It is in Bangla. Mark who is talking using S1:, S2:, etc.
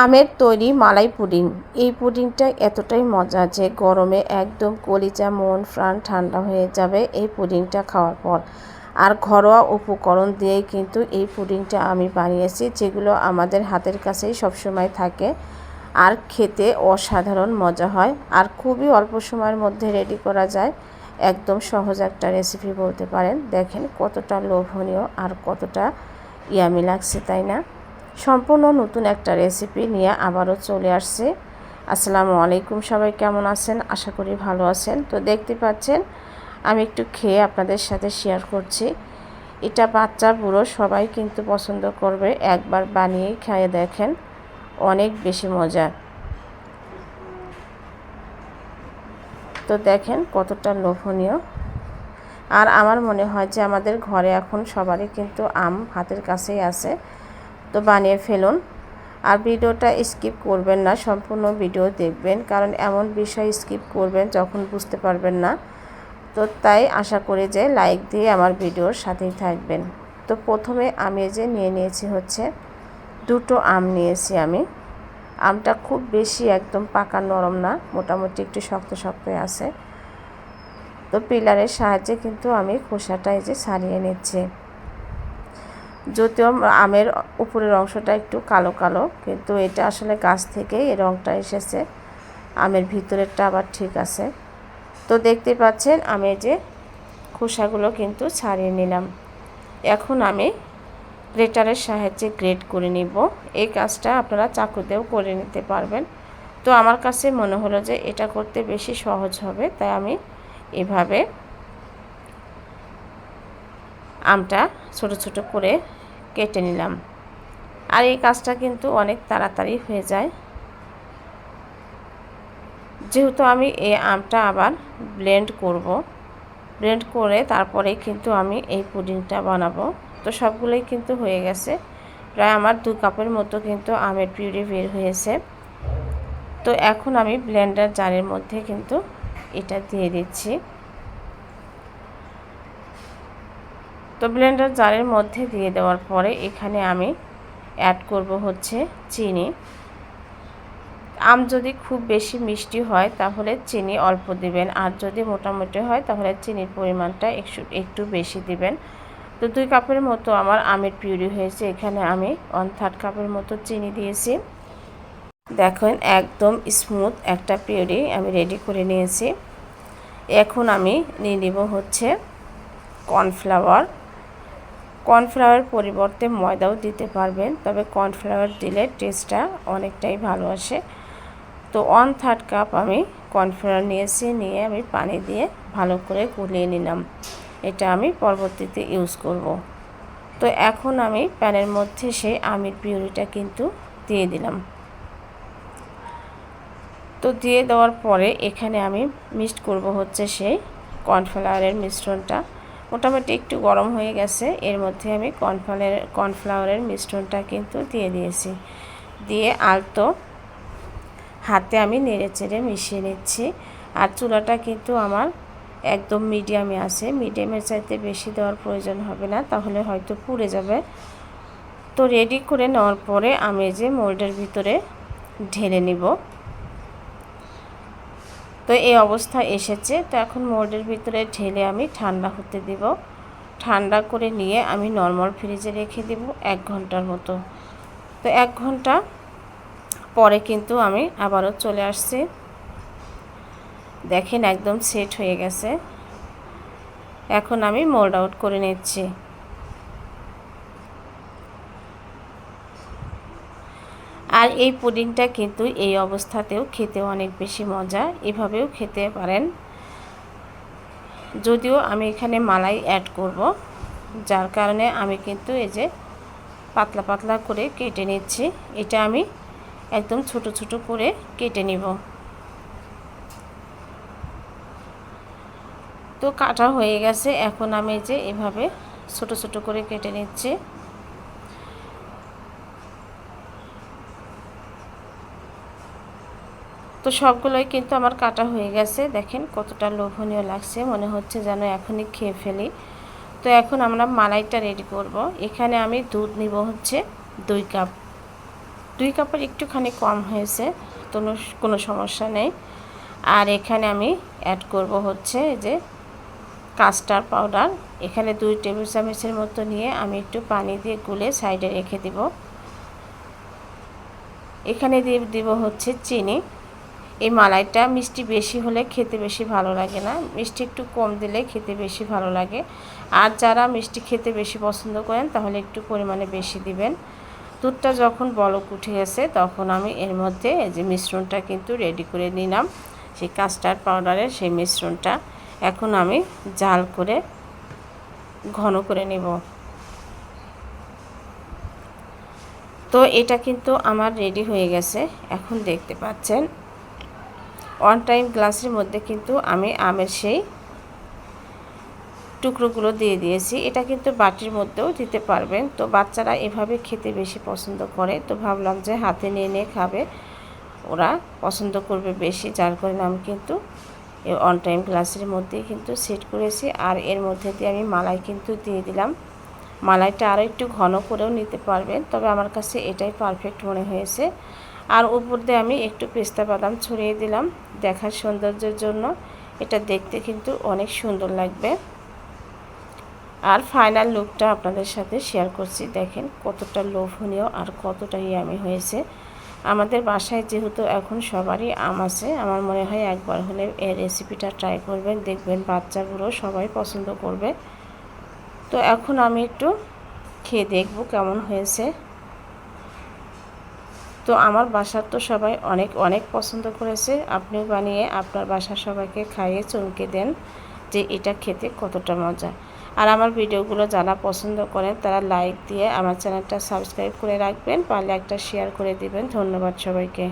S1: আমের তৈরি মালাই পুডিং। এই পুডিংটা এতটাই মজা যে গরমে একদম কলিজা, মন, প্রাণ ঠান্ডা হয়ে যাবে এই পুডিংটা খাওয়ার পর। আর ঘরোয়া উপকরণ দিয়েই কিন্তু এই পুডিংটা আমি বানিয়েছি, যেগুলো আমাদের হাতের কাছেই সবসময় থাকে। আর খেতে অসাধারণ মজা হয়। আর খুবই অল্প সময়ের মধ্যে রেডি করা যায়। একদম সহজ একটা রেসিপি বলতে পারেন। দেখেন কতটা লোভনীয় আর কতটা ইয়ামি লাগছে, তাই না? সম্পূর্ণ নতুন একটা রেসিপি নিয়ে আবারও চলে আসছে। আসসালামু আলাইকুম, সবাই কেমন আছেন? আশা করি ভালো আছেন। তো দেখতে পাচ্ছেন, আমি একটু খেয়ে আপনাদের সাথে শেয়ার করছি। এটা বাচ্চা বুড়ো, সবাই কিন্তু পছন্দ করবে। একবার বানিয়ে খেয়ে দেখেন, অনেক বেশি মজা। তো দেখেন কতটা লোভনীয়। আর আমার মনে হয় যে আমাদের ঘরে এখন সবারই কিন্তু আম হাতের কাছেই আছে। তো বানিয়ে ফেলুন। আর ভিডিওটা স্কিপ করবেন না, সম্পূর্ণ ভিডিও দেখবেন, কারণ এমন বিষয় স্কিপ করবেন যখন বুঝতে পারবেন না। তো তাই আশা করি যে লাইক দিয়ে আমার ভিডিওর সাথেই থাকবেন। তো প্রথমে আমি যে নিয়ে নিয়েছি হচ্ছে দুটো আম নিয়েছি আমি। আমটা খুব বেশি একদম পাকা নরম না, মোটামুটি একটু শক্ত শক্ত আছে। তো পিলারের সাহায্যে কিন্তু আমি খোসাটা এই যে ছাড়িয়ে নিচ্ছি। যদিও আমের উপরের অংশটা একটু কালো কালো, কিন্তু এটা আসলে গাছ থেকে এই রঙটা এসেছে। আমের ভিতরেরটা আবার ঠিক আছে। তো দেখতে পাচ্ছেন, আমি যে খোসাগুলো কিন্তু ছাড়িয়ে নিলাম। এখন আমি গ্রেটারের সাহায্যে গ্রেট করে নিব। এই কাজটা আপনারা চাকুতেও করে নিতে পারবেন। তো আমার কাছে মনে হলো যে এটা করতে বেশি সহজ হবে, তাই আমি এভাবে আমটা ছোট ছোট করে কেটে নিলাম। আর এই কাজটা কিন্তু অনেক তাড়াতাড়ি হয়ে যায়। যেহেতু আমি এই আমটা আবার ব্লেন্ড করব ব্লেন্ড করে তারপরে কিন্তু আমি এই পুডিংটা বানাবো। তো সবগুলোই কিন্তু হয়ে গেছে। প্রায় আমার দু কাপের মতো কিন্তু আমের পিউরি বের হয়েছে। তো এখন আমি ব্লেন্ডার জারের মধ্যে কিন্তু এটা দিয়ে দিচ্ছি। তো ব্লেন্ডার জারের মধ্যে দিয়ে দেওয়ার পরে এখানে আমি অ্যাড করব হচ্ছে চিনি। আম যদি খুব বেশি মিষ্টি হয়, তাহলে চিনি অল্প দিবেন। আর যদি মোটামুটি হয়, তাহলে চিনির পরিমাণটা একটু একটু বেশি দিবেন। তো দুই কাপের মতো আমার আমের পিউরি হয়েছে। এখানে আমি ওয়ান থার্ড কাপের মতো চিনি দিয়েছি। দেখেন, একদম স্মুথ একটা পিউরি আমি রেডি করে নিয়েছি। এখন আমি নিয়ে নেব হচ্ছে কর্নফ্লাওয়ার কর্নফ্লাওয়ার পরিবর্তে ময়দাও দিতে পারবেন, তবে কর্নফ্লাওয়ার দিলে টেস্টটা অনেকটাই ভালো আসে। তো ওয়ান থার্ড কাপ আমি কর্নফ্লাওয়ার নিয়েছি, নিয়ে আমি পানি দিয়ে ভালো করে গুলিয়ে নিলাম। এটা আমি পরবর্তীতে ইউজ করব। তো এখন আমি প্যানের মধ্যে সেই আমির পিউরিটা কিন্তু দিয়ে দিলাম। তো দিয়ে দেওয়ার পরে এখানে আমি মিক্সড করব হচ্ছে সেই কর্নফ্লাওয়ারের মিশ্রণটা। মোটামুটি একটু গরম হয়ে গেছে। এর মধ্যে আমি কর্নফ্লাওয়ারের কর্নফ্লাওয়ারের মিশ্রণটা কিন্তু দিয়ে দিয়েছি। দিয়ে আলতো হাতে আমি নেড়ে চেড়ে মিশিয়ে নিচ্ছি। আর চুলাটা কিন্তু আমার একদম মিডিয়ামে আছে। মিডিয়ামের চাইতে বেশি দেওয়ার প্রয়োজন হবে না, তাহলে হয়তো পুড়ে যাবে। তো রেডি করে নেওয়ার পরে আমি যে মোল্ডের ভিতরে ঢেলে নিব। তো এই অবস্থা এসেছে। তো এখন মোল্ডের ভিতরে ঢেলে আমি ঠান্ডা হতে দিব। ঠান্ডা করে নিয়ে আমি নর্মাল ফ্রিজে রেখে দিব এক ঘণ্টার মতো। তো এক ঘণ্টা পরে কিন্তু আমি আবারও চলে আসছি। দেখেন একদম সেট হয়ে গেছে। এখন আমি মোল্ড আউট করে নিচ্ছি। আর এই পুডিংটা কিন্তু এই অবস্থাতেও খেতে অনেক বেশি মজা, এভাবেও খেতে পারেন। যদিও আমি এখানে মালাই অ্যাড করব, যার কারণে আমি কিন্তু এই যে পাতলা পাতলা করে কেটে নিচ্ছি। এটা আমি একদম ছোট ছোট করে কেটে নিব। তো কাটা হয়ে গেছে, এখন আমি যে এভাবে ছোট ছোট করে কেটে নিচ্ছি। তো সবগুলোই কিন্তু আমার কাটা হয়ে গেছে। দেখেন কতটা লোভনীয় লাগছে, মনে হচ্ছে যেন এখনই খেয়ে ফেলি। তো এখন আমরা মালাইটা রেডি করব। এখানে আমি দুধ নিব হচ্ছে দুই কাপ। দুই কাপের একটুখানি কম হয়েছে, কোনো কোনো সমস্যা নেই। আর এখানে আমি অ্যাড করব হচ্ছে যে কাস্টার্ড পাউডার এখানে দুই টেবিল চামচের মতো নিয়ে আমি একটু পানি দিয়ে গুলে সাইডে রেখে দিব। এখানে দিয়ে দিব হচ্ছে চিনি। এই মালাইটা মিষ্টি বেশি হলে খেতে বেশি ভালো লাগে না। মিষ্টি একটু কম দিলে খেতে বেশি ভালো লাগে। আর যারা মিষ্টি খেতে বেশি পছন্দ করেন, তাহলে একটু পরিমাণে বেশি দিবেন। দুধটা যখন বলক উঠে গেছে, তখন আমি এর মধ্যে যে মিশ্রণটা কিন্তু রেডি করে নিলাম। সেই কাস্টার্ড পাউডারের সেই মিশ্রণটা এখন আমি জাল করে ঘন করে নেব। তো এটা কিন্তু আমার রেডি হয়ে গেছে। এখন দেখতে পাচ্ছেন ওয়ান টাইম গ্লাসের মধ্যে কিন্তু আমি আমের সেই টুকরোগুলো দিয়ে দিয়েছি। এটা কিন্তু বাটির মধ্যেও দিতে পারবেন। তো বাচ্চারা এভাবে খেতে বেশি পছন্দ করে। তো ভাবলাম যে হাতে নিয়ে নিয়ে খাবে। ওরা পছন্দ করবে বেশি। যার কারণে আমি কিন্তু অন টাইম গ্লাসের মধ্যেই কিন্তু সেট করেছি। আর এর মধ্যে দিয়ে আমি মালাই কিন্তু দিয়ে দিলাম। মালাইটা আরও একটু ঘন করেও নিতে পারবেন। তবে আমার কাছে এটাই পারফেক্ট মনে হয়েছে। আর উপর দিয়ে আমি একটু পেস্তা বাদাম ছড়িয়ে দিলাম দেখার সৌন্দর্যের জন্য। এটা দেখতে কিন্তু অনেক সুন্দর লাগবে। আর ফাইনাল লুকটা আপনাদের সাথে শেয়ার করছি। দেখেন কতটা লোভনীয় আর কতটা ইয়ামি হয়েছে। আমাদের বাসায় যেহেতু এখন সবারই আম আছে, আমার মনে হয় একবার হলে এই রেসিপিটা ট্রাই করবেন, দেখবেন বাচ্চাগুলো সবাই পছন্দ করবে। তো এখন আমি একটু খেয়ে দেখব কেমন হয়েছে। তো আমার বাসার তো সবাই অনেক অনেক পছন্দ করেছে। আপনি বানিয়ে আপনার বাসার সবাইকে খাইয়ে চমকে দেন যে এটা খেতে কতটা মজা। আর আমার ভিডিওগুলো যারা পছন্দ করেন, তারা লাইক দিয়ে আমার চ্যানেলটা সাবস্ক্রাইব করে রাখবেন, পারলে একটা শেয়ার করে দিবেন। ধন্যবাদ সবাইকে।